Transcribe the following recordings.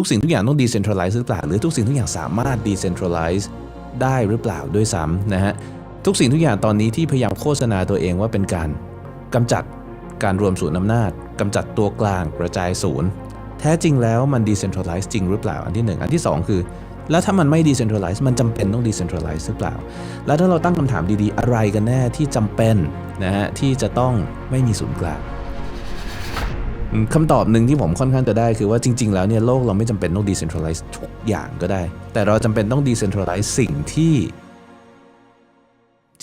ทุกสิ่งทุกอย่างต้อง decentralize หรือเปล่า หรือทุกสิ่งทุกอย่างสามารถ decentralize ได้หรือเปล่าด้วยซ้ำนะฮะทุกสิ่งทุกอย่างตอนนี้ที่พยายามโฆษณาตัวเองว่าเป็นการกำจัดการรวมศูนย์อำนาจกำจัดตัวกลางกระจายศูนย์ แท้จริงแล้วมัน decentralize จริงหรือเปล่าอันที่หนึ่งอันที่สองคือ แล้วถ้ามันไม่ decentralize มันจำเป็นต้อง decentralize หรือเปล่า แล้วถ้าเราตั้งคำถามดีๆ อะไรกันแน่ที่จำเป็นนะฮะที่จะต้องไม่มีศูนย์กลาง คำตอบหนึ่งที่ผมค่อนข้างจะได้คือว่าจริง ๆ แล้วเนี่ยโลกเราไม่จำเป็นต้อง decentralize ทุกอย่างก็ได้ แต่เราจำเป็นต้อง decentralize สิ่งที่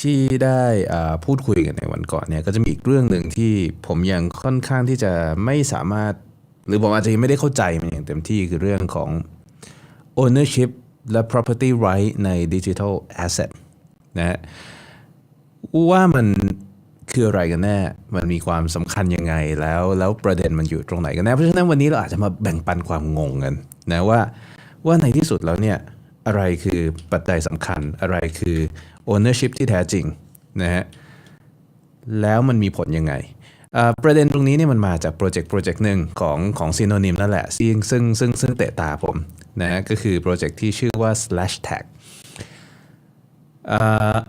ที่ได้พูดคุยกันในวันก่อนเนี่ยก็จะมีอีกเรื่องหนึ่งที่ผมยังค่อนข้างที่จะไม่สามารถ หรือผมอาจจะยังไม่ได้เข้าใจมันอย่างเต็มที่คือเรื่องของ ownership และ property right ใน digital asset นะฮะว่ามัน คืออะไรกันแน่ มันมีความสำคัญยังไงแล้ว แล้วประเด็นมันอยู่ตรงไหนกันแน่ เพราะฉะนั้นวันนี้เราอาจจะมาแบ่งปันความงงกันนะว่าว่าในที่สุดแล้วเนี่ยอะไรคือปัจจัยสำคัญ อะไรคือ ownership ที่แท้จริงนะฮะ แล้วมันมีผลยังไง ประเด็นตรงนี้เนี่ยมันมาจากโปรเจกต์โปรเจกต์หนึ่งของของซีโนนิมนั่นแหละซึ่งซึ่งซึ่งซึ่งเตะตาผมนะก็คือโปรเจกต์ที่ชื่อว่า slash tag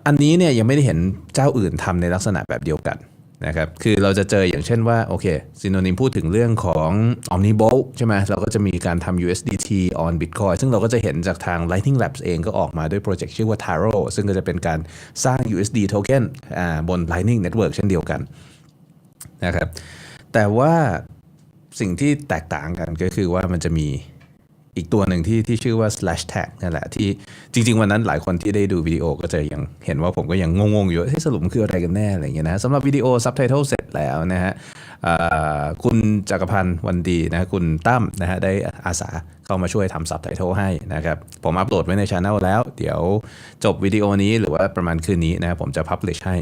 อันนี้เนี่ยยังไม่ได้เห็นเจ้าอื่นทำในลักษณะแบบเดียวกันนะครับคือเราจะเจออย่างเช่นว่าโอเคซีโนนิมพูดถึงเรื่องของ Omnibolt ใช่ไหมเราก็จะมีการทำ USDT on Bitcoin ซึ่งเราก็จะเห็นจากทาง Lightning Labs เองก็ออกมาด้วยโปรเจกต์ชื่อว่า Taro ซึ่งก็จะเป็นการสร้าง USD token บน Lightning Network เช่นเดียวกันนะครับแต่ว่าสิ่งที่แตกต่างกันก็คือว่ามันจะมี อีกตัวหนึ่งที่ที่ชื่อว่า slash tag นั่นแหละที่จริง ๆ วันนั้นหลายคนที่ได้ดูวิดีโอก็จะยังเห็นว่าผมก็ยังงงๆอยู่ที่สรุปมันคืออะไรกันแน่อะไรอย่างเงี้ยนะสำหรับวิดีโอ subtitle เสร็จแล้วนะฮะ คุณจักรพันธ์วันดีนะคุณตั้มนะฮะได้อาสาเข้ามาช่วยทำ subtitle ให้นะครับ ผมอัปโหลดไว้ในช anel แล้ว เดี๋ยวจบวิดีโอนี้หรือว่าประมาณคืนนี้นะครับผมจะ publish ให้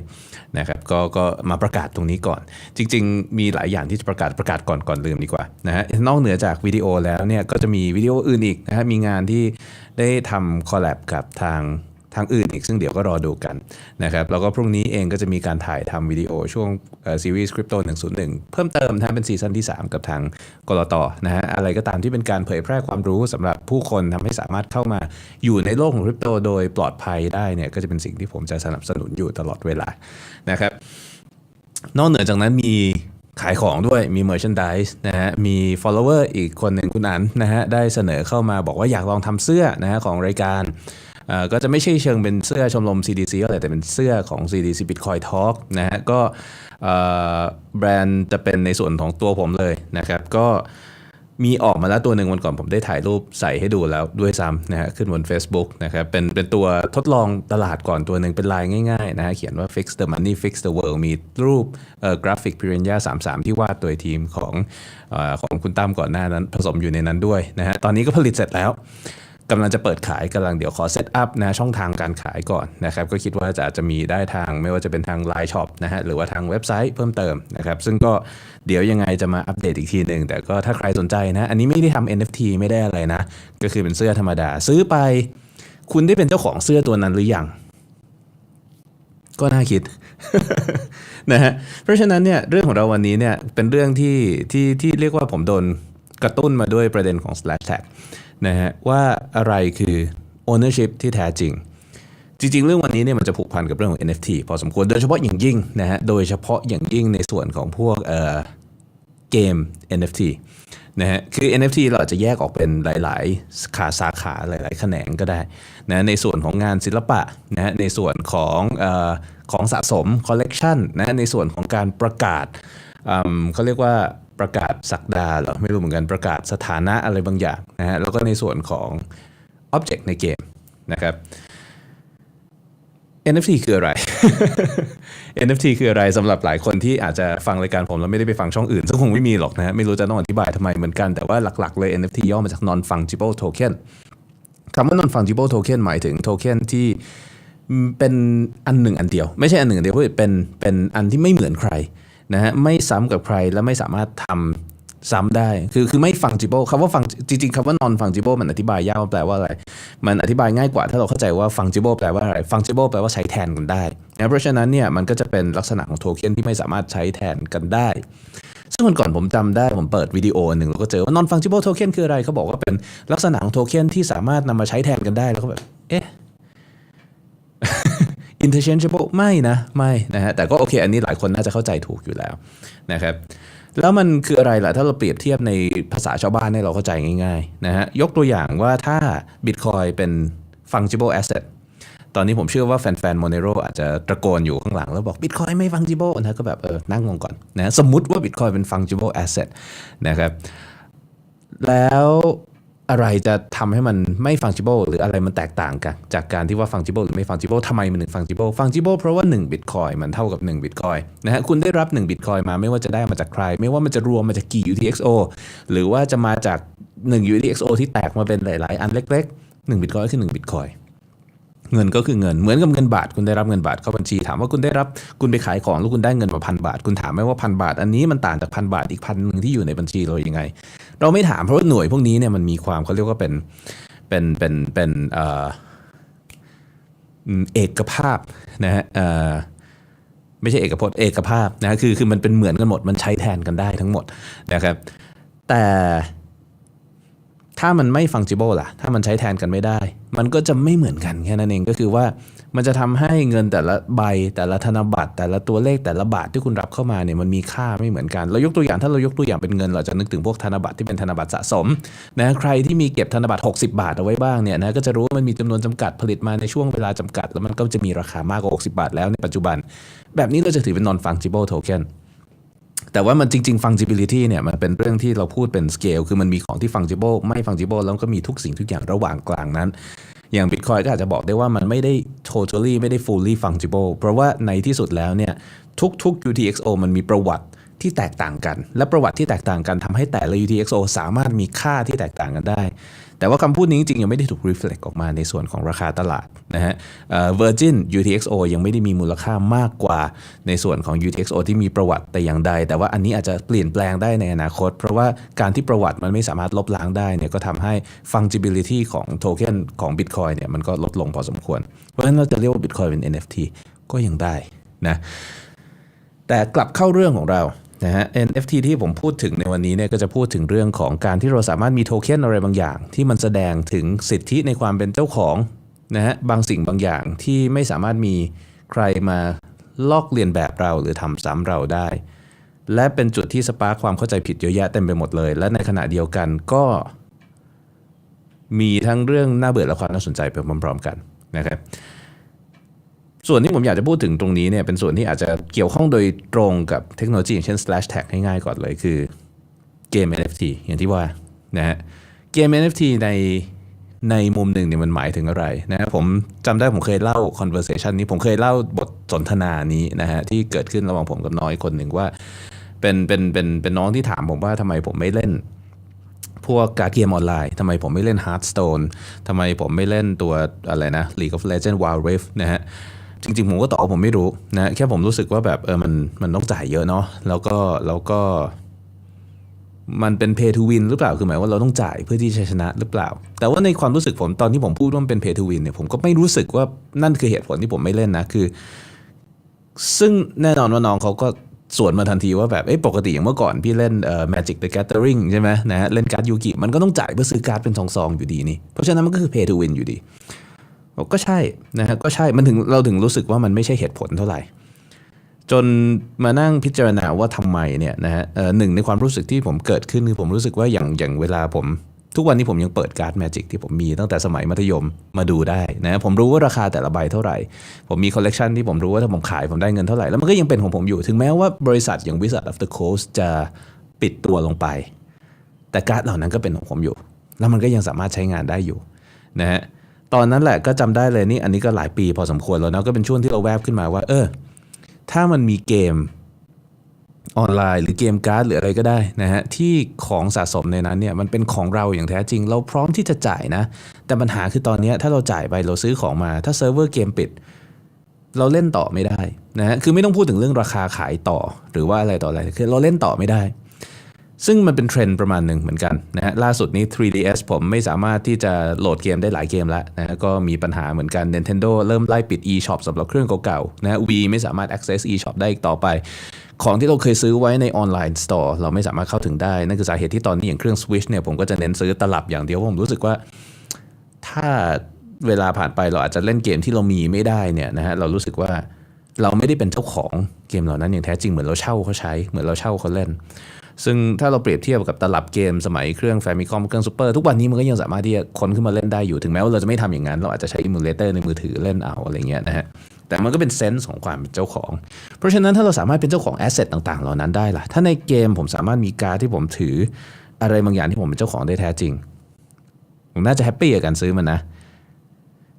นะครับก็ก็มาประกาศตรงนี้ก่อน จริง ๆ มีหลายอย่างที่จะประกาศประกาศก่อนก่อนลืมดีกว่านะฮะนอกเหนือจากวิดีโอแล้วเนี่ยก็จะมีวิดีโออื่นอีกนะฮะมีงานที่ได้ทำคอลแลบกับทาง ทางอื่นอีกซึ่งเดี๋ยวก็รอดูกันนะครับแล้วก็พรุ่งนี้เองก็จะมีการถ่ายทำวิดีโอช่วงซีรีส์คริปโต101 เพิ่มเติมนะเป็นซีซั่นที่ 3 กับทางกรตนะฮะอะไรก็ตามที่เป็นการเผยแพร่ความรู้สำหรับผู้คนทำให้สามารถเข้ามาอยู่ในโลกของคริปโตโดยปลอดภัยได้เนี่ยก็จะเป็นสิ่งที่ผมจะสนับสนุนอยู่ตลอดเวลานะครับนอกเหนือจากนั้นมีขายของด้วยมี merchandise นะฮะมี follower อีกคนหนึ่งคุณอันนะฮะได้เสนอเข้ามาบอกว่าอยากลองทำเสื้อนะฮะของรายการ ก็จะไม่ใช่เชิงเป็นเสื้อชมรม CDC อะไรแต่เป็นเสื้อของ CDC Bitcoin Talk นะฮะก็แบรนด์จะเป็นในส่วนของตัวผมเลยนะครับ ก็มีออกมาแล้วตัวหนึ่งวันก่อนผมได้ถ่ายรูปใส่ให้ดูแล้วด้วยซ้ำนะฮะขึ้นบน Facebook นะครับเป็นเป็นตัวทดลองตลาดก่อนตัวหนึ่งเป็นลายง่ายๆนะฮะเขียนว่า fix the money fix the world มีรูปเอ่อกราฟิกพิเรนยา33 ที่วาดโดยทีมของอของคุณตั้มก่อนหน้านั้นผสมอยู่ในนั้นด้วยนะฮะตอนนี้ก็ผลิตเสร็จแล้ว กำลังจะเปิดขายกำลังเดี๋ยวขอเซตอัพนะช่องทางการขายก่อนนะครับก็คิดว่าจะอาจจะมีได้ทางไม่ว่าจะเป็นทาง Line Shop นะฮะหรือว่าทางเว็บไซต์เพิ่มเติมนะครับซึ่งก็เดี๋ยวยังไงจะมาอัปเดตอีกทีหนึ่งแต่ก็ถ้าใครสนใจนะ อันนี้ไม่ได้ทำ NFT ไม่ได้อะไรนะ ก็คือเป็นเสื้อธรรมดาซื้อไป คุณได้เป็นเจ้าของเสื้อตัวนั้นหรือยังก็น่าคิดนะฮะเพราะฉะนั้นเนี่ยเรื่องของเราวันนี้เนี่ยเป็นเรื่องที่ที่ที่เรียกว่าผมโดนกระตุ้นมาด้วยประเด็นของ slash tag นะฮะว่าอะไรคือ ownership ที่แท้จริง จริง ๆ เรื่องวันนี้เนี่ยมันจะผูกพันกับเรื่องของ NFT พอสมควรโดยเฉพาะอย่างยิ่งนะฮะโดยเฉพาะอย่างยิ่งในส่วนของพวกเอ่อเกม NFT นะฮะคือ NFT เราอาจจะแยกออกเป็นหลาย ๆ ขาสาขาหลาย ๆ แขนงก็ได้นะในส่วนของงานศิลปะนะฮะในส่วนของออของสะสมคอลเลกชันนะในส่วนของการประกาศเขาเรียกว่า ประกาศสักดาหรอไม่รู้เหมือนกันประกาศสถานะอะไรบางอย่างนะฮะแล้วก็ในส่วนของ Object ในเกมนะครับ NFT คืออะไร NFT คืออะไรสำหรับหลายคนที่อาจจะฟังรายการผมแล้วไม่ได้ไปฟังช่องอื่นซึ่งคงไม่มีหรอกนะฮะไม่รู้จะต้องอธิบายทำไมเหมือนกัน แต่ว่าหลักๆเลย NFT ย่อมาจาก non fungible token คำว่า non fungible token หมายถึงโทเค็นที่เป็นอันหนึ่งอันเดียว ไม่ใช่อันหนึ่งอันเดียวเพราะเป็นเป็นอันที่ไม่เหมือนใคร นะฮะไม่ซ้ำกับใครและไม่สามารถทำซ้ำได้คือคือไม่ fungible คำว่า fun จริงๆคำว่า non fungible มันอธิบายยากแปลว่าอะไร มันอธิบายง่ายกว่าถ้าเราเข้าใจว่า fungible แปลว่าอะไร fungible แปลว่าใช้แทนกันได้นะเพราะฉะนั้นเนี่ยมันก็จะเป็นลักษณะของโทเค็นที่ไม่สามารถใช้แทนกันได้ ซึ่งวันก่อนผมจำได้ผมเปิดวิดีโอหนึ่งแล้วก็เจอว่า non fungible token คืออะไรเขาบอกว่าเป็นลักษณะของโทเค็นที่สามารถนำมาใช้แทนกันได้แล้วก็แบบเอ๊ะ interchangeable ไม่นะไม่นะฮะแต่ก็โอเค อันนี้หลายคนน่าจะเข้าใจถูกอยู่แล้วนะครับแล้วมันคืออะไรล่ะ ถ้าเราเปรียบเทียบในภาษาชาวบ้านให้เราเข้าใจง่ายๆนะฮะยกตัวอย่างว่าถ้า Bitcoin เป็น fungible asset ตอนนี้ผมเชื่อว่าแฟนๆ Monero อาจจะตะโกนอยู่ข้างหลังแล้วบอก Bitcoin ไม่ fungible นะก็แบบเออนั่งงงก่อนนะสมมุติว่า Bitcoin เป็น fungible asset นะครับแล้ว อะไรจะทำให้มันไม่ fungible หรืออะไรมันแตกต่างกัน จากการที่ว่า fungible หรือไม่ fungible ทำไมมันถึง fungible fungible เพราะว่า 1 bitcoin มันเท่ากับ 1 bitcoin นะฮะคุณได้รับ 1 bitcoin มาไม่ว่าจะได้มาจากใคร ไม่ว่ามันจะรวมมาจากกี่ UTXO หรือว่าจะมาจาก 1 UTXO ที่แตกมาเป็นหลาย ๆ อันเล็ก ๆ 1 bitcoin คือ 1 bitcoin เงินก็คือเงินเหมือนกับเงินบาท คุณได้รับเงินบาทเข้าบัญชี ถามว่าคุณได้รับคุณไปขายของแล้วคุณได้เงินมาพันบาท คุณถามไหมว่าพันบาท อันนี้มันต่างจากพันบาทอีกพันหนึ่งที่อยู่ในบัญชีเราอยังไง เราไม่ถามเพราะว่าหน่วยพวกนี้เนี่ยมันมีความเขาเรียกว่าเป็นเป็นเป็นเป็นเอ่อเอกภาพนะฮะเอ่อไม่ใช่เอกพจน์เอกภาพนะฮะคือคือมันเป็นเหมือนกันหมดมันใช้แทนกันได้ทั้งหมดนะครับ แต่ถ้ามันไม่ fungible ล่ะ ถ้ามันใช้แทนกันไม่ได้ มันก็จะไม่เหมือนกันแค่นั้นเองก็คือว่า มันจะทำให้เงินแต่ละใบแต่ละธนบัตร แต่ละตัวเลขแต่ละบาทที่คุณรับเข้ามาเนี่ยมันมีค่าไม่เหมือนกัน เรายกตัวอย่างถ้าเรายกตัวอย่างเป็นเงิน เราจะนึกถึงพวกธนบัตรที่เป็นธนบัตรสะสมนะใครที่มีเก็บธนบัตร 60 บาทเอาไว้บ้างเนี่ยนะก็จะรู้ว่ามันมีจำนวนจำกัดผลิตมาในช่วงเวลาจำกัด แล้วมันก็จะมีราคามากกว่า 60 บาทแล้วในปัจจุบัน แบบนี้เราจะถือเป็น non fungible token แต่ว่ามันจริง ๆ fungibility เนี่ยมันเป็นเรื่องที่เราพูดเป็น scale คือมันมีของที่ fungible ไม่ fungible แล้วก็มีทุกสิ่งทุกอย่างระหว่างกลางนั้น อย่าง Bitcoin ก็อาจจะบอกได้ว่ามันไม่ได้ totally ไม่ได้ fully fungible เพราะว่าในที่สุดแล้วเนี่ยทุกๆ UTXO มันมีประวัติที่แตกต่างกัน และประวัติที่แตกต่างกันทำให้แต่ละ UTXO สามารถมีค่าที่แตกต่างกันได้ แต่ว่าคำพูดนี้จริงๆ ยังไม่ได้ถูก reflect ออกมาในส่วนของราคาตลาดนะฮะเอ่อ Virgin UTXO ยังไม่ได้มีมูลค่ามากกว่าในส่วนของ UTXO ที่มีประวัติแต่อย่างใด แต่ว่าอันนี้อาจจะเปลี่ยนแปลงได้ในอนาคต เพราะว่าการที่ประวัติมันไม่สามารถลบล้างได้เนี่ยก็ทำให้ fungibility ของโทเค็นของ Bitcoin เนี่ยมันก็ลดลงพอสมควร เพราะฉะนั้นเราจะเรียกว่า Bitcoin เป็น NFT ก็ยังได้นะแต่กลับเข้าเรื่องของเรา นะฮะ NFT ที่ผมพูดถึงในวันนี้เนี่ยก็จะพูดถึงเรื่องของการที่เราสามารถมีโทเค็นอะไรบางอย่าง ที่มันแสดงถึงสิทธิในความเป็นเจ้าของนะฮะบางสิ่งบางอย่างที่ไม่สามารถมีใครมาลอกเลียนแบบเราหรือทำซ้ำเราได้ และเป็นจุดที่สปาร์คความเข้าใจผิดเยอะแยะเต็มไปหมดเลย และในขณะเดียวกันก็มีทั้งเรื่องน่าเบื่อและความน่าสนใจไปพร้อมๆกันนะครับ ส่วนที่ผมอยากจะพูดถึงตรงนี้เนี่ยเป็นส่วนที่อาจจะเกี่ยวข้องโดยตรงกับเทคโนโลยีอย่างเช่น slash tag ง่ายๆก่อนเลยคือเกม NFT อย่างที่ว่านะฮะเกม NFT ในในมุมหนึ่งเนี่ยมันหมายถึงอะไรนะฮะผมจำได้ผมเคยเล่า conversation นี้ผมเคยเล่าบทสนทนานี้นะฮะที่เกิดขึ้นระหว่างผมกับน้อยคนหนึ่งว่า เป็นเป็นเป็นเป็นน้องที่ถามผมว่าทำไมผมไม่เล่นพวกการดเกมออนไลน์ทำไมผมไม่เล่น Hearthstone ทำไมผมไม่เล่นตัวอะไรนะ League of Legends Wild Rift นะฮะ จริงๆ ผมก็ตอบผมไม่รู้นะแค่ผมรู้สึกว่าแบบเออมันมันต้องจ่ายเยอะเนาะแล้วก็แล้วก็ มันเป็น pay to win หรือเปล่าคือหมายว่าเราต้องจ่ายเพื่อที่จะชนะหรือเปล่า แต่ว่าในความรู้สึกผมตอนที่ผมพูดว่ามันเป็น pay to win เนี่ยผมก็ไม่รู้สึกว่านั่นคือเหตุผลที่ผมไม่เล่นนะคือ ซึ่งแน่นอนว่าน้องเขาก็สวนมาทันทีว่าแบบเอ้ปกติอย่างเมื่อก่อนพี่เล่นเอ่อ Magic the Gathering ใช่ไหมนะฮะเล่นการ์ดยูกิมันก็ต้องจ่ายเพื่อซื้อการ์ดเป็นซองๆอยู่ดีนี่เพราะฉะนั้นมันก็คือ pay to win อยู่ดี กก็ใช่นะฮะก็ใช่มันถึงเราถึงรู้สึกว่ามันไม่ใช่เหตุผลเท่าไหร่ จนมานั่งพิจารณาว่าทำไมเนี่ยนะฮะหนึ่งในความรู้สึกที่ผมเกิดขึ้นคือผมรู้สึกว่าอย่างอย่างเวลาผมทุกวันนี้ผมยังเปิดการ์ดแมจิกที่ผมมีตั้งแต่สมัยมัธยมมาดูได้นะผมรู้ว่าราคาแต่ละใบเท่าไหร่ ผมมีคอลเลกชันที่ผมรู้ว่าถ้าผมขายผมได้เงินเท่าไหร่ แล้วมันก็ยังเป็นของผมอยู่ถึงแม้ว่าบริษัทอย่าง Wizard of the Coast จะปิดตัวลงไป แต่การ์ดเหล่านั้นก็เป็นของผมอยู่ แล้วมันก็ยังสามารถใช้งานได้อยู่นะฮะ ตอนนั้นแหละก็จำได้เลยนี่อันนี้ก็หลายปีพอสมควรแล้วนะก็เป็นช่วงที่เราแวบขึ้นมาว่า เออ ถ้ามันมีเกมออนไลน์ หรือเกมการ์ดหรืออะไรก็ได้นะฮะที่ของสะสมในนั้นเนี่ยมันเป็นของเราอย่างแท้จริง เราพร้อมที่จะจ่ายนะ แต่ปัญหาคือตอนนี้ถ้าเราจ่ายไปเราซื้อของมา ถ้าเซิร์ฟเวอร์เกมปิด เราเล่นต่อไม่ได้นะฮะคือไม่ต้องพูดถึงเรื่องราคาขายต่อหรือว่าอะไรต่ออะไรคือเราเล่นต่อไม่ได้ ซึ่งมันเป็นเทรนด์ประมาณหนึ่งเหมือนกันนะฮะล่าสุดนี้ 3DS ผมไม่สามารถที่จะโหลดเกมได้หลายเกมแล้วนะฮะก็มีปัญหาเหมือนกัน Nintendo เริ่มไล่ปิด eShop สำหรับเครื่องเก่าๆนะฮะ Wii ไม่สามารถ access eShop ได้อีกต่อไป ของที่เราเคยซื้อไว้ในออนไลน์สตอร์เราไม่สามารถเข้าถึงได้ นั่นคือสาเหตุที่ตอนนี้อย่างเครื่อง Switch เนี่ยผมก็จะเน้นซื้อตลับอย่างเดียวเพราะผมรู้สึกว่า ถ้าเวลาผ่านไปเราอาจจะเล่นเกมที่เรามีไม่ได้เนี่ยนะฮะเรารู้สึกว่าเราไม่ได้เป็นเจ้าของเกมเหล่านั้นอย่างแท้จริงเหมือนเราเช่าเขาใช้เหมือนเราเช่าเขาเล่น ซึ่งถ้าเราเปรียบเทียบกับตลับเกมสมัยเครื่องแฟมิคอมเครื่องซูเปอร์ทุกวันนี้มันก็ยังสามารถที่จะค้นขึ้นมาเล่นได้อยู่ถึงแม้ว่าเราจะไม่ทำอย่างนั้น เราอาจจะใช้อิมูเลเตอร์ในมือถือเล่นเอาอะไรเงี้ยนะฮะแต่มันก็เป็นเซนส์ของความเป็นเจ้าของ เพราะฉะนั้นถ้าเราสามารถเป็นเจ้าของแอสเซทต่างๆ เหล่านั้นได้ล่ะ ถ้าในเกมผมสามารถมีการที่ผมถืออะไรบางอย่างที่ผมเป็นเจ้าของได้แท้จริง ผมน่าจะแฮปปี้กับการซื้อมันนะ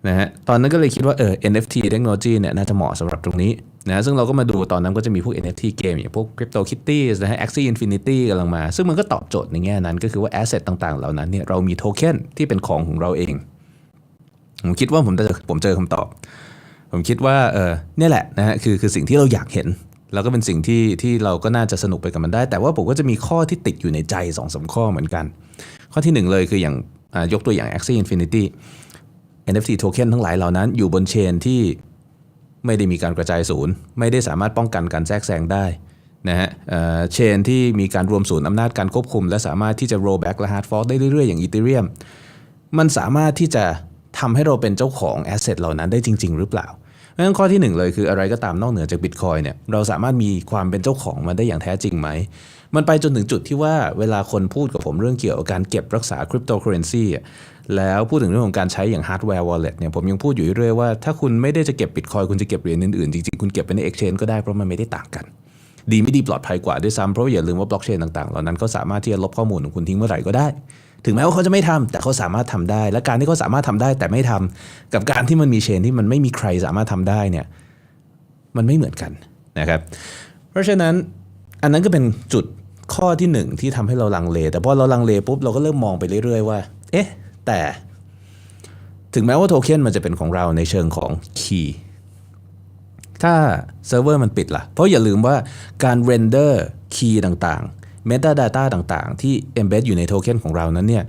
นะฮะตอนนั้นก็เลยคิดว่าเออ NFT เทคโนโลยีเนี่ยน่าจะเหมาะสำหรับตรงนี้ นะซึ่งเราก็มาดูตอนนั้นก็จะมีพวก NFT เกมอย่างพวก Crypto Kitty นะฮะ Axie Infinity กำลังมา ซึ่งมันก็ตอบโจทย์ในแง่นั้น ก็คือว่า Asset ต่างๆ เหล่านั้นเนี่ยเรามีโทเค็นที่เป็นของของเราเอง ผมคิดว่าผมเจอผมเจอคำตอบ ผมคิดว่าเออเนี่ยแหละนะฮะคือคือสิ่งที่เราอยากเห็น แล้วก็เป็นสิ่งที่ที่เราก็น่าจะสนุกไปกับมันได้ แต่ว่าผมก็จะมีข้อที่ติดอยู่ในใจ2อสข้อเหมือนกัน ข้อที่หนึ่งเลยคืออย่างยกตัวอย่าง Axie Infinity NFT โทเค็นทั้งหลายเหล่านั้นอยู่บนเชนที่ ไม่ได้มีการกระจายศูนย์ ไม่ได้สามารถป้องกันการแทรกแซงได้นะฮะเชนที่มีการรวมศูนย์อำนาจการควบคุม และสามารถที่จะ roll back และ hard fork ได้เรื่อยๆ อย่าง Ethereum มันสามารถที่จะทำให้เราเป็นเจ้าของแอสเซทเหล่านั้นได้จริง ๆ หรือเปล่าเพราะฉะนั้นข้อที่หนึ่งเลยคืออะไรก็ตามนอกเหนือจากบิตคอยเนี่ยเราสามารถมีความเป็นเจ้าของมันได้อย่างแท้จริงไหม มันไปจนถึงจุดที่ว่าเวลาคนพูดกับผมเรื่องเกี่ยวกับการเก็บรักษาคริปโตเคอเรนซีแล้วพูดถึงเรื่องของการใช้อย่างฮาร์ดแวร์วอลเล็ตเนี่ยผมยังพูดอยู่เรื่อยว่าถ้าคุณไม่ได้จะเก็บบิตคอยคุณจะเก็บเหรียญอื่นๆ จริงๆ คุณเก็บไปใน Exchange ก็ได้เพราะมันไม่ได้ต่างกัน ดีไม่ดีปลอดภัยกว่าด้วยซ้ำเพราะอย่าลืมว่าบล็อกเชนต่างๆเหล่านั้นก็สามารถที่จะลบข้อมูลของคุณทิ้งเมื่อไหร่ก็ได้ ถึงแม้ว่าเขาจะไม่ทำแต่เขาสามารถทำได้ และการที่เขาสามารถทำได้แต่ไม่ทำกับการที่มันมีเชนที่มันไม่มีใครสามารถทำได้เนี่ยมันไม่เหมือนกันนะครับ เพราะฉะนั้น อันนั้นก็เป็นจุดข้อที่หนึ่งที่ทำให้เราลังเล แต่พอเราลังเลปุ๊บเราก็เริ่มมองไปเรื่อยๆว่า เอ๊ะ แต่ถึงแม้ว่าโทเค็นมันจะเป็นของเราในเชิงของคีย์ถ้าเซิร์ฟเวอร์มันปิดละ่ะ เพราะอย่าลืมว่าการเรนเดอร์คีย์ต่างๆ Metadata ต่างๆ ที่ embed อยู่ในโทเค็นของเรานั้นเนี่ย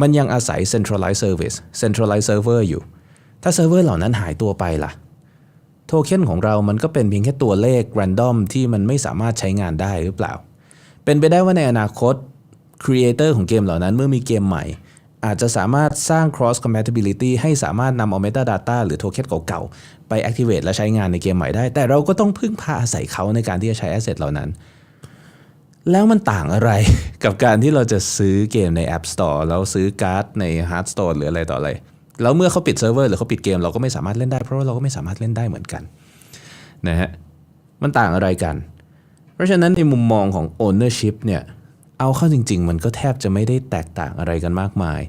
มันยังอาศัย centralized service centralized server อยู่ ถ้าเซิร์ฟเวอร์เหล่านั้นหายตัวไปล่ะ เค็นของเรามันก็เป็นเพียงแค่ตัวเลข random ที่มันไม่สามารถใช้งานได้หรือเปล่า เป็นไปได้ว่าในอนาคต Creator ของเกมเหล่านั้นเมื่อมีเกมใหม่ อาจจะสามารถสร้าง cross compatibility ให้สามารถนำเอา metadata หรือโทเค็นเก่าๆ ไป activate และใช้งานในเกมใหม่ได้ แต่เราก็ต้องพึ่งพาอาศัยเขาในการที่จะใช้ asset เหล่านั้น แล้วมันต่างอะไรกับการที่เราจะซื้อเกมใน App Store แล้วซื้อการ์ดใน Hard Store หรืออะไรต่ออะไร แล้วเมื่อเขาปิดเซิร์ฟเวอร์หรือเขาปิดเกมเราก็ไม่สามารถเล่นได้เพราะว่าเราก็ไม่สามารถเล่นได้เหมือนกันนะฮะมันต่างอะไรกัน เพราะฉะนั้นในมุมมองของ ownership เนี่ยเอาเข้าจริง ๆ มันก็แทบจะไม่ได้แตกต่างอะไรกันมากมาย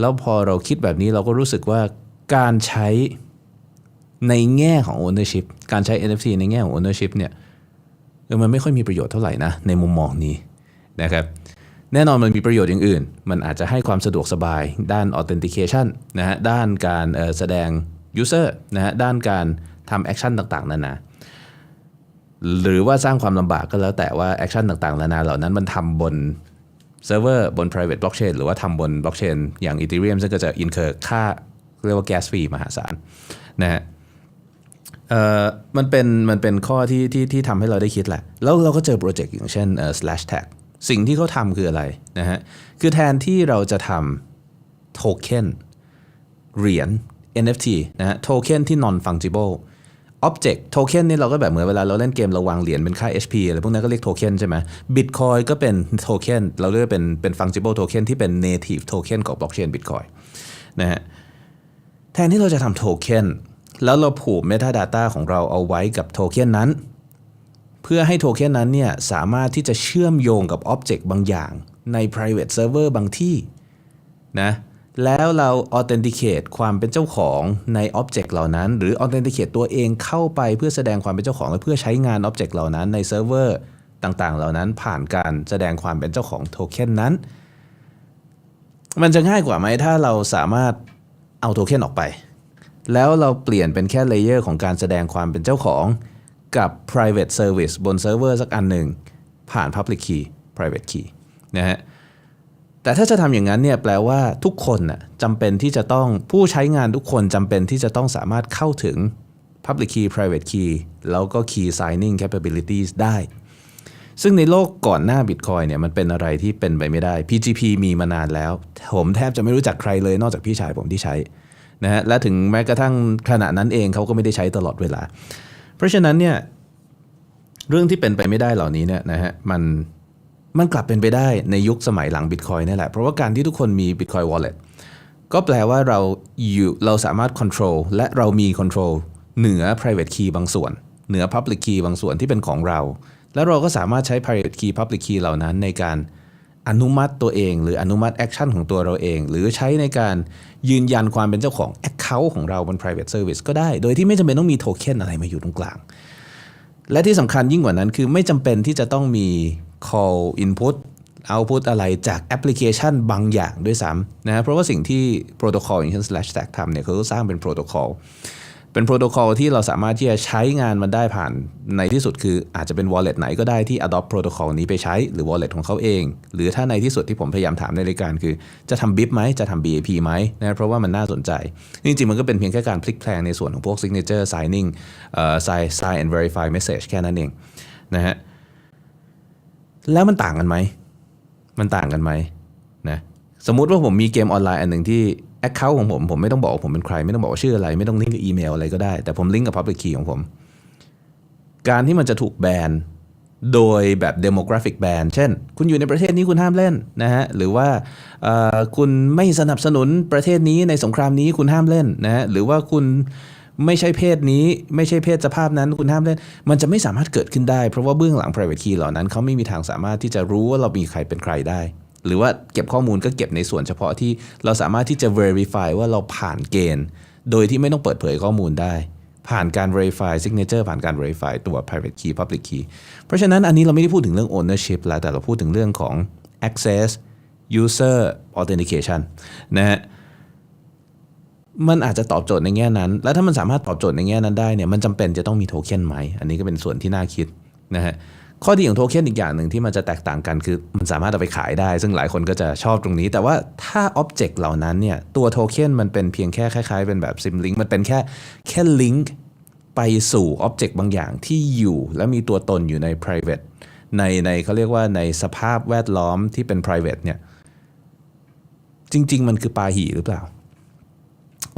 แล้วพอเราคิดแบบนี้เราก็รู้สึกว่าการใช้ในแง่ของ ownership การใช้ NFT ในแง่ของ ownership เนี่ยมันไม่ค่อยมีประโยชน์เท่าไหร่นะในมุมมองนี้นะครับ แน่นอนมันมีประโยชน์อย่างอื่น มันอาจจะให้ความสะดวกสบายด้าน authentication นะฮะ ด้านการแสดง user นะฮะ ด้านการทำ action ต่างๆ นานา หรือว่าสร้างความลำบากก็แล้วแต่ว่า action ต่างๆ นานาเหล่านั้นมันทำบนเซิร์ฟเวอร์บน private blockchain หรือว่าทำบน blockchain อย่าง Ethereum ซึ่งก็จะ incur ค่าเรียกว่า gas fee มหาศาลนะฮะมันเป็นมันเป็นข้อที่ที่ที่ทำให้เราได้คิดแหละ แล้วเราก็เจอโปรเจกต์อย่างเช่น slash tag สิ่งที่เขาทำคืออะไรนะฮะคือแทนที่เราจะทำโทเค็นเหรียญ NFT นะฮะโทเค็นที่ non fungible object โทเค็นนี่เราก็แบบเหมือนเวลาเราเล่นเกมเราวางเหรียญเป็นค่า HP อะไรพวกนั้นก็เรียกโทเค็นใช่ไหม Bitcoin ก็เป็นโทเค็นเราเรียกเป็นเป็น fungible token ที่เป็น native token ของ blockchain Bitcoin นะฮะแทนที่เราจะทำโทเค็นแล้วเราผูก Metadata ของเราเอาไว้กับโทเค็นนั้น เพื่อให้โทเค็นนั้นเนี่ยสามารถที่จะเชื่อมโยงกับ Object บางอย่างใน private server บางที่นะแล้วเรา authenticate ความเป็นเจ้าของใน Object เหล่านั้น หรือ authenticate ตัวเองเข้าไปเพื่อแสดงความเป็นเจ้าของ และเพื่อใช้งาน Object เหล่านั้นในเซิร์ฟเวอร์ต่างๆ เหล่านั้นผ่านการแสดงความเป็นเจ้าของโทเค็นนั้น มันจะง่ายกว่าไหมถ้าเราสามารถเอาโทเค็นออกไป แล้วเราเปลี่ยนเป็นแค่เลเยอร์ของการแสดงความเป็นเจ้าของ กับ private service บนเซิร์ฟเวอร์สักอันหนึ่งผ่าน public key private key นะฮะแต่ถ้าจะทำอย่างนั้นเนี่ยแปลว่าทุกคนน่ะจำเป็นที่จะต้องผู้ใช้งานทุกคนจำเป็นที่จะต้องสามารถเข้าถึง Public Key Private Key แล้วก็ Key Signing Capabilities ได้ ซึ่งในโลกก่อนหน้า Bitcoin เนี่ยมันเป็นอะไรที่เป็นไปไม่ได้ PGP มีมานานแล้ว ผมแทบจะไม่รู้จักใครเลยนอกจากพี่ชายผมที่ใช้นะฮะและถึงแม้กระทั่งขณะนั้นเองเขาก็ไม่ได้ใช้ตลอดเวลา ราะฉะนั้นเนี่ยเรื่องที่เป็นไปไม่ได้เหล่านี้เนี่ยนะฮะมันมันกลับเป็นไปได้ในยุคสมัยหลัง Bitcoin นี่แหละ เพราะว่าการที่ทุกคนมี Bitcoin Wallet ก็แปลว่าเราอยู่เราสามารถ control และเรามี control เหนือ private key บางส่วน เหนือ public key บางส่วนที่เป็นของเรา แล้วเราก็สามารถใช้ private key public key เหล่านั้นในการ อนุมัติตัวเอง หรืออนุมัติ action ของตัวเราเอง หรือใช้ในการยืนยันความเป็นเจ้าของ account ของเราบน private service ก็ได้ โดยที่ไม่จำเป็นต้องมีโทเค็นอะไรมาอยู่ตรงกลาง และที่สำคัญยิ่งกว่านั้นคือไม่จำเป็นที่จะต้องมี call input output อะไรจากแอปพลิเคชันบางอย่างด้วยซ้ำนะเพราะว่าสิ่งที่โปรโตคอลอย่างเช่น slash stack ทำเนี่ยเขาก็สร้างเป็นโปรโตคอล เป็นโปรโตคอลที่เราสามารถที่จะใช้งานมันได้ผ่านในที่สุดคืออาจจะเป็น wallet ไหนก็ได้ที่ adopt โปรโตคอลนี้ไปใช้หรือ wallet ของเขาเอง หรือถ้าในที่สุดที่ผมพยายามถามในรายการคือจะทำ BIP ไหมจะทำ BAP ไหมนะเพราะว่ามันน่าสนใจ จริงๆ มันก็เป็นเพียงแค่การพลิกแพลงในส่วนของพวก signature signing เอ่อ sign sign and verify message แค่นั้นเองนะฮะแล้วมันต่างกันไหมมันต่างกันไหมนะสมมุติว่าผมมีเกมออนไลน์อันหนึ่งที่ Account ของผม ผมไม่ต้องบอกผมเป็นใคร ไม่ต้องบอกชื่ออะไร ไม่ต้องลิงก์กับอีเมลอะไรก็ได้ แต่ผมลิงก์กับ Public Key ของผม การที่มันจะถูกแบนโดยแบบ demographic ban เช่น คุณอยู่ในประเทศนี้คุณห้ามเล่นนะฮะ หรือว่าคุณไม่สนับสนุนประเทศนี้ในสงครามนี้คุณห้ามเล่นนะฮะ หรือว่าคุณไม่ใช่เพศนี้ ไม่ใช่เพศสภาพนั้นคุณห้ามเล่น มันจะไม่สามารถเกิดขึ้นได้ เพราะว่าเบื้องหลัง private key เหล่านั้นเขาไม่มีทางสามารถที่จะรู้ว่าเรามีใครเป็นใครได้ หรือว่าเก็บข้อมูลก็เก็บในส่วนเฉพาะที่เราสามารถที่จะ verify ว่าเราผ่านเกณฑ์ โดยที่ไม่ต้องเปิดเผยข้อมูลได้ ผ่านการ verify signature ผ่านการ verify ตัว private key public key เพราะฉะนั้นอันนี้เราไม่ได้พูดถึงเรื่อง ownership แล้วแต่เราพูดถึงเรื่องของ access user authentication นะฮะมันอาจจะตอบโจทย์ในแง่นั้น แล้วถ้ามันสามารถตอบโจทย์ในแง่นั้นได้เนี่ย มันจำเป็นจะต้องมีโทเค็นไหม อันนี้ก็เป็นส่วนที่น่าคิดนะฮะ ข้อดีของโทเค็นอีกอย่างหนึ่งที่มันจะแตกต่างกันคือมันสามารถเอาไปขายได้ ซึ่งหลายคนก็จะชอบตรงนี้ แต่ว่าถ้าอ็อบเจกต์เหล่านั้นเนี่ยตัวโทเค็นมันเป็นเพียงแค่คล้ายๆ เป็นแบบซิมลิงก์มันเป็นแค่แค่ลิงก์ไปสู่อ็อบเจกต์บางอย่างที่อยู่ และมีตัวตนอยู่ใน private ในในเขาเรียกว่าในสภาพแวดล้อมที่เป็น private เนี่ยจริง ๆ มันคือปาหีหรือเปล่า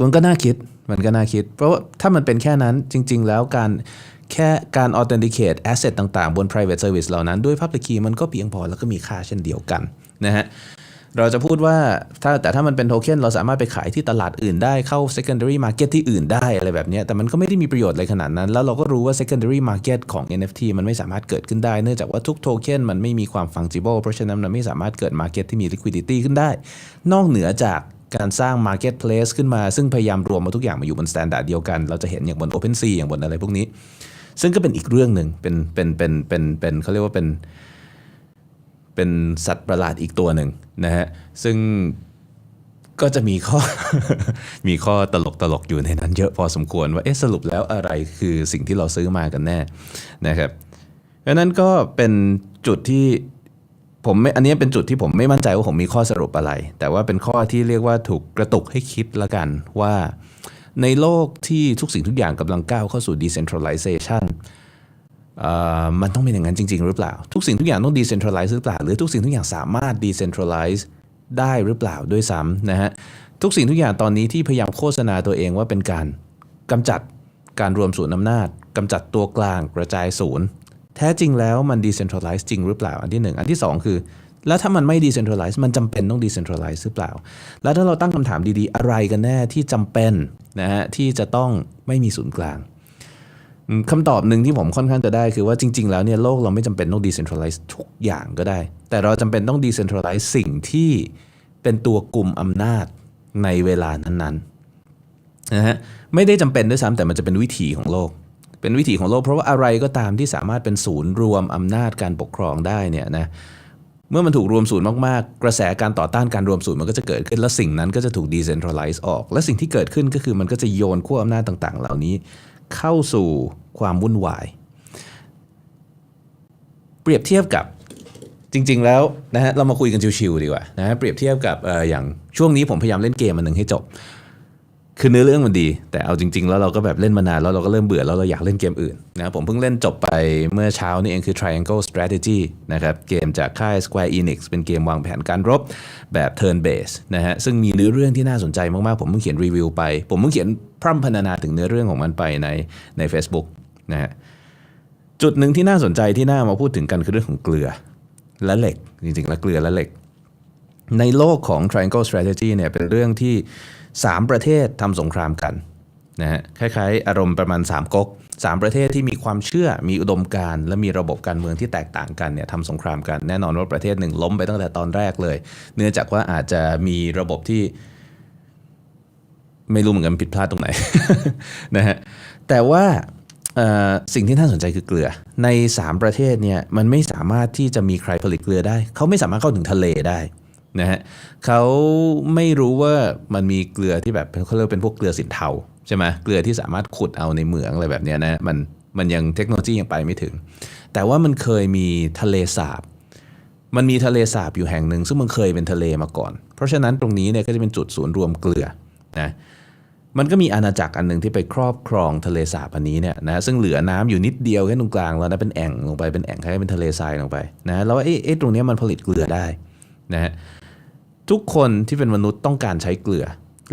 มันก็น่าคิดมันก็น่าคิด เพราะว่าถ้ามันเป็นแค่นั้นจริง ๆ แล้วการ แค่การ authenticate asset ต่างๆ บน private service เหล่านั้นด้วย public key มันก็เพียงพอแล้วก็มีค่าเช่นเดียวกันนะฮะเราจะพูดว่าถ้าแต่ถ้ามันเป็นโทเค็นเราสามารถไปขายที่ตลาดอื่นได้เข้า secondary market ที่อื่นได้อะไรแบบนี้แต่มันก็ไม่ได้มีประโยชน์อะไรขนาดนั้น แล้วเราก็รู้ว่า secondary market ของ NFT มันไม่สามารถเกิดขึ้นได้ เนื่องจากว่าทุกโทเค็นมันไม่มีความ fungible เพราะฉะนั้นมันไม่สามารถเกิด market ที่มี liquidity ขึ้นได้ นอกเหนือจากการสร้าง marketplace ขึ้นมาซึ่งพยายามรวมมาทุกอย่างมาอยู่บน standard เดียวกัน เราจะเห็นอย่างบน OpenSea อย่างบนอะไรพวกนี้ ซึ่งก็เป็นอีกเรื่องหนึ่งเป็นเป็นเป็นเป็นเป็นเขาเรียกว่าเป็นเป็นสัตว์ประหลาดอีกตัวหนึ่งนะฮะซึ่งก็จะมีข้อมีข้อตลกตลกอยู่ในนั้นเยอะพอสมควรว่าเอ๊ะสรุปแล้วอะไรคือสิ่งที่เราซื้อมากันแน่นะครับเพราะนั้นก็เป็นจุดที่ผมไม่อันนี้เป็นจุดที่ผมไม่มั่นใจว่าผมมีข้อสรุปอะไร แต่ว่าเป็นข้อที่เรียกว่าถูกกระตุกให้คิดละกันว่า ในโลกที่ทุกสิ่งทุกอย่างกำลังก้าวเข้าสู่ decentralization มันต้องเป็นอย่างนั้นจริง ๆ หรือเปล่า ทุกสิ่งทุกอย่างต้อง decentralize หรือเปล่า หรือทุกสิ่งทุกอย่างสามารถ decentralize ได้หรือเปล่าด้วยซ้ำนะฮะทุกสิ่งทุกอย่างตอนนี้ที่พยายามโฆษณาตัวเองว่าเป็นการกำจัดการรวมศูนย์อำนาจกำจัดตัวกลางกระจายศูนย์ แท้จริงแล้วมัน decentralize จริงหรือเปล่าอันที่หนึ่งอันที่สองคือ แล้วถ้ามันไม่ decentralize มันจำเป็นต้อง decentralize หรือเปล่า แล้วถ้าเราตั้งคำถามดีๆ อะไรกันแน่ที่จำเป็นนะฮะที่จะต้องไม่มีศูนย์กลางคำตอบหนึ่งที่ผมค่อนข้างจะได้คือว่าจริง ๆ แล้วเนี่ยโลกเราไม่จำเป็นต้อง decentralize ทุกอย่างก็ได้ แต่เราจำเป็นต้อง decentralize สิ่งที่เป็นตัวกลุ่มอำนาจในเวลานั้นๆนะฮะไม่ได้จำเป็นด้วยซ้ำแต่มันจะเป็นวิถีของโลก เป็นวิถีของโลก เพราะว่าอะไรก็ตามที่สามารถเป็นศูนย์รวมอำนาจการปกครองได้เนี่ยนะ เมื่อมันถูกรวมศูนย์มากๆ กระแสการต่อต้านการรวมศูนย์มันก็จะเกิดขึ้น และสิ่งนั้นก็จะถูก decentralize ออก และสิ่งที่เกิดขึ้นก็คือมันก็จะโยนขั้วอำนาจต่างๆ เหล่านี้ เข้าสู่ความวุ่นวาย เปรียบเทียบกับจริง ๆ แล้วนะฮะเรามาคุยกันชิวๆดีกว่านะฮะเปรียบเทียบกับอออย่างช่วงนี้ผมพยายามเล่นเกมมันหนึ่งให้จบ คือเนื้อเรื่องมันดี แต่เอาจริง ๆ แล้วเราก็แบบเล่นมานานแล้วเราก็เริ่มเบื่อแล้วเราอยากเล่นเกมอื่นนะผมเพิ่งเล่นจบไปเมื่อเช้านี่เองคือ Triangle Strategy นะครับเกมจากค่าย Square Enix เป็นเกมวางแผนการรบแบบ turn based นะฮะซึ่งมีเนื้อเรื่องที่น่าสนใจมากๆ ผมเพิ่งเขียนรีวิวไป ผมเพิ่งเขียนพร่ำพรรณนาถึงเนื้อเรื่องของมันไปในใน Facebook นะฮะจุดหนึ่งที่น่าสนใจที่น่ามาพูดถึงกันคือเรื่องของเกลือและเหล็กจริงๆแล้วเกลือและเหล็ก ในโลกของ Triangle Strategy เนี่ยเป็นเรื่องที่ 3 ประเทศทำสงครามกันนะฮะคล้ายๆ อารมณ์ประมาณ 3ก๊ก3 ประเทศที่มีความเชื่อมีอุดมการณ์และมีระบบการเมืองที่แตกต่างกันเนี่ยทำสงครามกันแน่นอนว่าประเทศหนึ่งล้มไปตั้งแต่ตอนแรกเลย เนื่องจากว่าอาจจะมีระบบที่ ไม่รู้เหมือนกันผิดพลาดตรงไหนนะฮะแต่ว่าสิ่งที่น่าสนใจคือเกลือ ใน 3 ประเทศเนี่ยมันไม่สามารถที่จะมีใครผลิตเกลือได้ เขาไม่สามารถเข้าถึงทะเลได้ นะฮะเขาไม่รู้ว่ามันมีเกลือที่แบบเขาเรียกเป็นพวกเกลือสินเทาใช่ไหมเกลือที่สามารถขุดเอาในเหมืองอะไรแบบนี้นะมันมันยังเทคโนโลยียังไปไม่ถึง แต่ว่ามันเคยมีทะเลสาบ มันมีทะเลสาบอยู่แห่งหนึ่ง ซึ่งมันเคยเป็นทะเลมาก่อน เพราะฉะนั้นตรงนี้เนี่ยก็จะเป็นจุดศูนย์รวมเกลือนะมันก็มีอาณาจักรอันหนึ่งที่ไปครอบครองทะเลสาบอันนี้เนี่ยนะซึ่งเหลือน้ำอยู่นิดเดียวแค่ตรงกลางแล้วนะเป็นแอ่งลงไปเป็นแอ่งคล้ายๆเป็นทะเลทรายลงไปนะแล้วเอ๊ะเอ๊ะตรงนี้มันผลิตเกลือได้นะฮะ ทุกคนที่เป็นมนุษย์ต้องการใช้เกลือ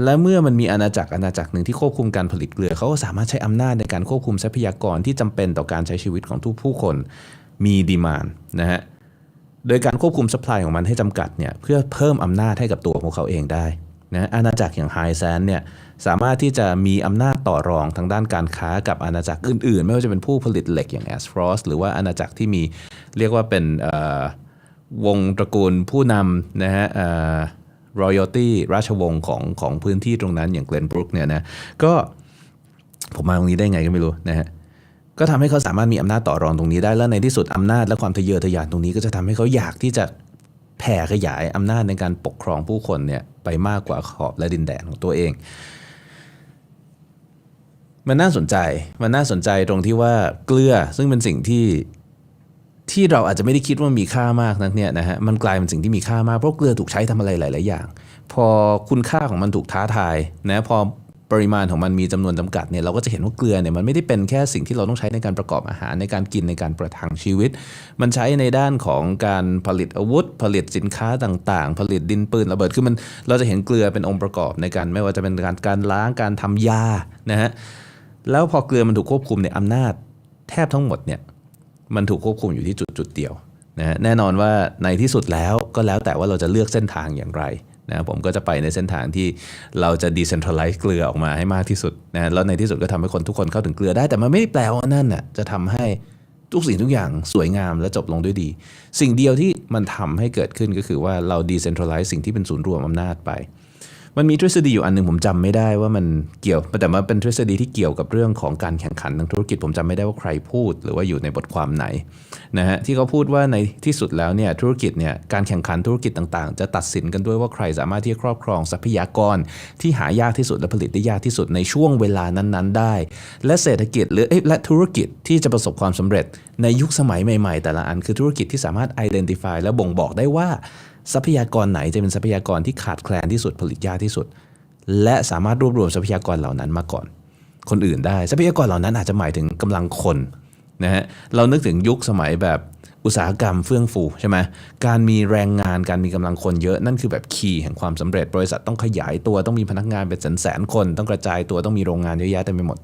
และเมื่อมันมีอาณาจักรอาณาจักรหนึ่งที่ควบคุมการผลิตเกลือเขาก็สามารถใช้อำนาจในการควบคุมทรัพยากรที่จำเป็นต่อการใช้ชีวิตของทุกผู้คนมีดีมานนะฮะโดยการควบคุมสป라이ของมันให้จำกัดเนี่ยเพื่อเพิ่มอำนาจให้กับตัวของเขาเองได้นะอาณาจักรอย่างไฮแซนเนี่ยสามารถที่จะมีอำนาจต่อรองทางด้านการค้ากับอาณาจักรอื่นๆ ไม่ว่าจะเป็นผู้ผลิตเหล็กอย่าง a s f r o s หรือว่าอาณาจักรที่มีเรียกว่าเป็นเอ่อ วงตระกูลผู้นำนะฮะเอ่อ royalty ราชวงศ์ของของพื้นที่ตรงนั้นอย่างเกลนบรุกเนี่ยนะก็ผมมาตรงนี้ได้ไงก็ไม่รู้นะฮะก็ทำให้เขาสามารถมีอำนาจต่อรองตรงนี้ได้แล้วในที่สุดอำนาจและความทะเยอทะยานตรงนี้ก็จะทำให้เขาอยากที่จะแผ่ขยายอำนาจในการปกครองผู้คนเนี่ยไปมากกว่าขอบและดินแดนของตัวเอง มันน่าสนใจมันน่าสนใจตรงที่ว่าเกลือซึ่งเป็นสิ่งที่ ที่เราอาจจะไม่ได้คิดว่ามีค่ามากนักเนี่ยนะฮะมันกลายเป็นสิ่งที่มีค่ามากเพราะเกลือถูกใช้ทำอะไรหลาย ๆ อย่าง พอคุณค่าของมันถูกท้าทายนะพอปริมาณของมันมีจำนวนจำกัดเนี่ยเราก็จะเห็นว่าเกลือเนี่ยมันไม่ได้เป็นแค่สิ่งที่เราต้องใช้ในการประกอบอาหารในการกินในการประทังชีวิต มันใช้ในด้านของการผลิตอาวุธ ผลิตสินค้าต่าง ๆ ผลิตดินปืนระเบิดคือมันเราจะเห็นเกลือเป็นองค์ประกอบในการไม่ว่าจะเป็นการการล้างการทำยานะฮะแล้วพอเกลือมันถูกควบคุมเนี่ยอำนาจแทบทั้งหมดเนี่ย มันถูกควบคุมอยู่ที่จุดจุดเดียวนะแน่นอนว่าในที่สุดแล้วก็แล้วแต่ว่าเราจะเลือกเส้นทางอย่างไรนะผมก็จะไปในเส้นทางที่เราจะ decentralize เกลือออกมาให้มากที่สุดนะแล้วในที่สุดก็ทำให้คนทุกคนเข้าถึงเกลือได้ แต่มันไม่ได้แปลว่านั่นน่ะจะทำให้ทุกสิ่งทุกอย่างสวยงามและจบลงด้วยดี สิ่งเดียวที่มันทำให้เกิดขึ้นก็คือว่าเรา decentralize สิ่งที่เป็นศูนย์รวมอำนาจไป มันมีทฤษฎีอยู่อันหนึ่งผมจำไม่ได้ว่ามันเกี่ยว แต่มันเป็นทฤษฎีที่เกี่ยวกับเรื่องของการแข่งขันทางธุรกิจผมจำไม่ได้ว่าใครพูด หรือว่าอยู่ในบทความไหนนะฮะที่เขาพูดว่าในที่สุดแล้วเนี่ยธุรกิจเนี่ยการแข่งขันธุรกิจต่างๆ จะตัดสินกันด้วยว่าใครสามารถที่จะครอบครองทรัพยากร ที่หายากที่สุดและผลิตได้ยากที่สุดในช่วงเวลานั้นๆ ได้ และเศรษฐกิจหรือเอ้และธุรกิจที่จะประสบความสำเร็จในยุคสมัยใหม่ ๆ แต่ละอันคือธุรกิจที่สามารถ identify และบ่งบอกได้ว่า ทรัพยากรไหนจะเป็นทรัพยากรที่ขาดแคลนที่สุดผลิตยากที่สุด และสามารถรวบรวมทรัพยากรเหล่านั้นมาก่อน คนอื่นได้ทรัพยากรเหล่านั้นอาจจะหมายถึงกำลังคนนะฮะเรานึกถึงยุคสมัยแบบอุตสาหกรรมเฟื่องฟูใช่ไหมการมีแรงงานการมีกำลังคนเยอะนั่นคือแบบคีย์แห่งความสำเร็จ บริษัทต้องขยายตัวต้องมีพนักงานเป็นแสนแสนคน ต้องกระจายตัวต้องมีโรงงานเยอะแยะเต็มไปหมด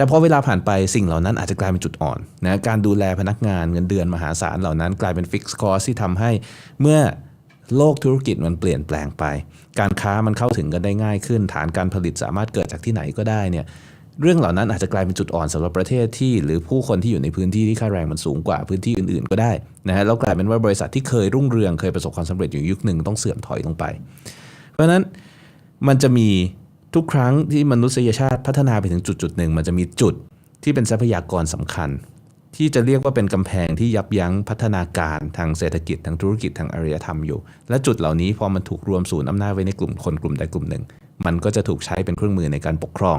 แต่พอเวลาผ่านไปสิ่งเหล่านั้นอาจจะกลายเป็นจุดอ่อนนะการดูแลพนักงานเงินเดือนมหาศาลเหล่านั้นกลายเป็นฟิกซ์คอร์ที่ทำให้เมื่อโลกธุรกิจมันเปลี่ยนแปลงไป การค้ามันเข้าถึงกันได้ง่ายขึ้น ฐานการผลิตสามารถเกิดจากที่ไหนก็ได้เนี่ยเรื่องเหล่านั้นอาจจะกลายเป็นจุดอ่อนสำหรับประเทศที่ หรือผู้คนที่อยู่ในพื้นที่ที่ค่าแรงมันสูงกว่าพื้นที่อื่นๆก็ได้นะฮะแล้วกลายเป็นว่าบริษัทที่เคยรุ่งเรืองเคยประสบความสำเร็จอยู่ยุคหนึ่งต้องเสื่อมถอยลงไป เพราะฉะนั้นมันจะมี ทุกครั้งที่มนุษยชาติพัฒนาไปถึงจุดจุดหนึ่ง มันจะมีจุดที่เป็นทรัพยากรสำคัญ ที่จะเรียกว่าเป็นกำแพงที่ยับยั้งพัฒนาการทางเศรษฐกิจทางธุรกิจทางอารยธรรมอยู่ และจุดเหล่านี้พอมันถูกรวมศูนย์อำนาจไว้ในกลุ่มคนกลุ่มใดกลุ่มหนึ่ง มันก็จะถูกใช้เป็นเครื่องมือในการปกครอง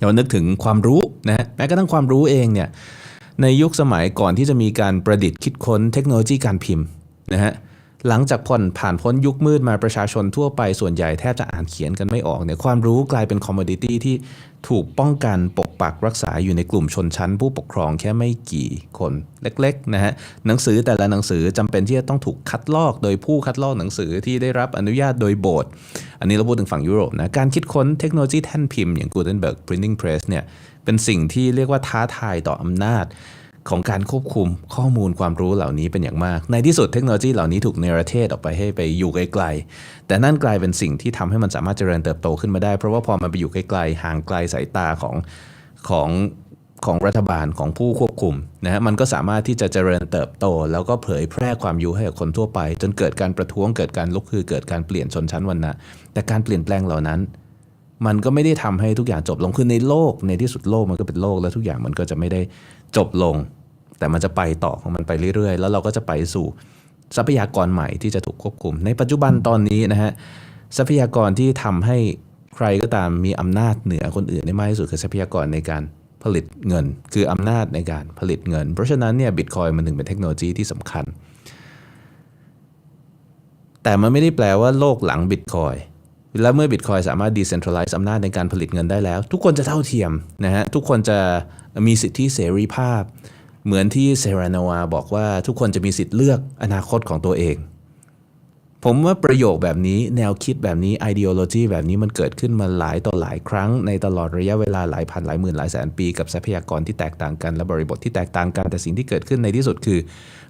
เรานึกถึงความรู้นะฮะแม้กระทั่งความรู้เองเนี่ยในยุคสมัยก่อนที่จะมีการประดิษฐ์คิดค้นเทคโนโลยีการพิมพ์นะฮะ หลังจากผ่อนผ่านพ้นยุคมืดมาประชาชนทั่วไปส่วนใหญ่แทบจะอ่านเขียนกันไม่ออกเนี่ยความรู้กลายเป็นคอมม o ดิตี้ที่ถูกป้องกันปกปักรักษาอยู่ในกลุ่มชนชั้น ผู้ปกครองแค่ไม่กี่คนเล็กๆนะฮะหนังสือแต่ละหนังสือจำเป็นที่จะต้องถูกคัดลอกโดยผู้คัดลอกหนังสือที่ได้รับอนุญาตโดยโบสถ์อันนี้เราพูดถึงฝั่งยุโรปนะการคิดค้นเทคโนโลยีแท่นพิมพ์อย่าง Gutenberg Printing Press เนี่ยเป็นสิ่งที่เรียกว่าท้าทายต่ออำนาจ ของการควบคุมข้อมูลความรู้เหล่านี้เป็นอย่างมาก ในที่สุดเทคโนโลยีเหล่านี้ถูกเนรเทศออกไปให้ไปอยู่ไกลๆ แต่นั่นกลายเป็นสิ่งที่ทำให้มันสามารถเจริญเติบโตขึ้นมาได้ เพราะว่าพอมันไปอยู่ไกลๆห่างไกลสายตาของของของรัฐบาลของผู้ควบคุมนะฮะมันก็สามารถที่จะเจริญเติบโต แล้วก็เผยแพร่ความรู้ให้กับคนทั่วไป จนเกิดการประท้วงเกิดการลุกคือเกิดการเปลี่ยนชนชั้นวรรณะแต่การเปลี่ยนแปลงเหล่านั้น มันก็ไม่ได้ทำให้ทุกอย่างจบลงคือในโลกในที่สุดโลกมันก็เป็นโลกแล้วทุกอย่างมันก็จะไม่ได้จบลง แต่มันจะไปต่อของมันไปเรื่อยๆ แล้วเราก็จะไปสู่ทรัพยากรใหม่ที่จะถูกควบคุม ในปัจจุบันตอนนี้นะฮะทรัพยากรที่ทำให้ใครก็ตามมีอำนาจเหนือคนอื่นได้มากที่สุดคือทรัพยากรในการผลิตเงิน คืออำนาจในการผลิตเงิน เพราะฉะนั้นเนี่ยบิตคอยมันถึงเป็นเทคโนโลยีที่สำคัญ แต่มันไม่ได้แปลว่าโลกหลังบิตคอยแล้วเมื่อบิตคอยสามารถ decentralize อำนาจในการผลิตเงินได้แล้ว ทุกคนจะเท่าเทียมนะฮะทุกคนจะมีสิทธิเสรีภาพ เหมือนที่เซรานาวาบอกว่าทุกคนจะมีสิทธิ์เลือกอนาคตของตัวเอง ผมว่าประโยคแบบนี้แนวคิดแบบนี้ ideology แบบนี้มันเกิดขึ้นมาหลายต่อหลายครั้ง ในตลอดระยะเวลาหลายพันหลายหมื่นหลายแสนปีกับทรัพยากรที่แตกต่างกันและบริบทที่แตกต่างกันแต่สิ่งที่เกิดขึ้นในที่สุดคือ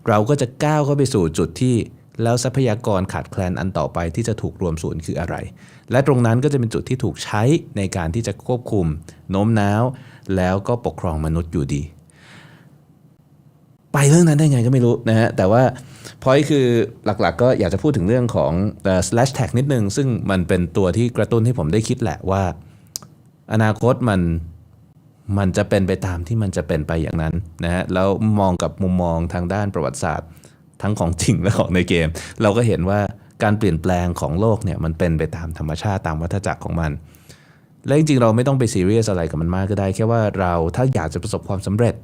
เราก็จะก้าวเข้าไปสู่จุดที่แล้วทรัพยากรขาดแคลนอันต่อไปที่จะถูกรวมศูนย์คืออะไร และตรงนั้นก็จะเป็นจุดที่ถูกใช้ในการที่จะควบคุมโน้มน้าว แล้วก็ปกครองมนุษย์อยู่ดี ไปเรื่องนั้นได้ไงก็ไม่รู้นะฮะแต่ว่าพอยคือหลักๆ ก็อยากจะพูดถึงเรื่องของเออ slash tag นิดนึง ซึ่งมันเป็นตัวที่กระตุ้นให้ผมได้คิดแหละว่า อนาคตมันมันจะเป็นไปตามที่มันจะเป็นไปอย่างนั้นนะฮะแล้วมองกับมุมมองทางด้านประวัติศาสตร์ ทั้งของจริงและของในเกม เราก็เห็นว่าการเปลี่ยนแปลงของโลกเนี่ยมันเป็นไปตามธรรมชาติตามวัฏจักรของมัน และจริงๆเราไม่ต้องไปซีเรียสอะไรกับมันมากก็ได้ แค่ว่าเราถ้าอยากจะประสบความสำเร็จ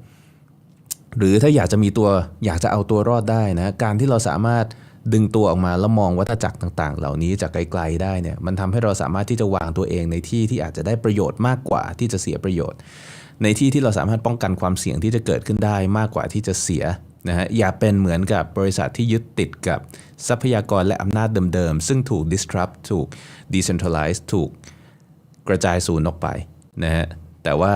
หรือถ้าอยากจะมีตัวอยากจะเอาตัวรอดได้นะการที่เราสามารถดึงตัวออกมาแล้วมองวัฏจักรต่างๆ เหล่านี้จากไกลๆได้เนี่ยมันทำให้เราสามารถที่จะวางตัวเองในที่ที่อาจจะได้ประโยชน์มากกว่าที่จะเสียประโยชน์ ในที่ที่เราสามารถป้องกันความเสี่ยงที่จะเกิดขึ้นได้มากกว่าที่จะเสียนะฮะอย่าเป็นเหมือนกับบริษัทที่ยึดติดกับทรัพยากรและอำนาจเดิมๆ ซึ่งถูก disrupt ถูก decentralize ถูกกระจายศูนย์ออกไปนะฮะแต่ว่า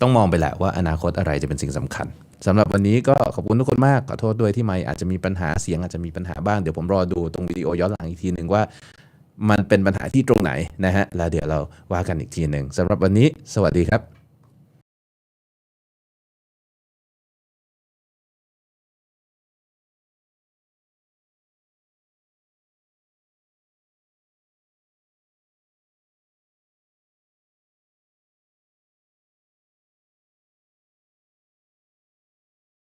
ต้องมองไปแหละว่าอนาคตอะไรจะเป็นสิ่งสำคัญสำหรับวันนี้ก็ขอบคุณทุกคนมากขอโทษด้วยที่ไม่อาจจะมีปัญหาเสียงอาจจะมีปัญหาบ้างเดี๋ยวผมรอดูตรงวิดีโอย้อนหลังอีกทีหนึ่งว่า มันเป็นปัญหาที่ตรงไหนนะฮะแล้วเดี๋ยวเราว่ากันอีกทีหนึ่งสำหรับวันนี้ สวัสดีครับ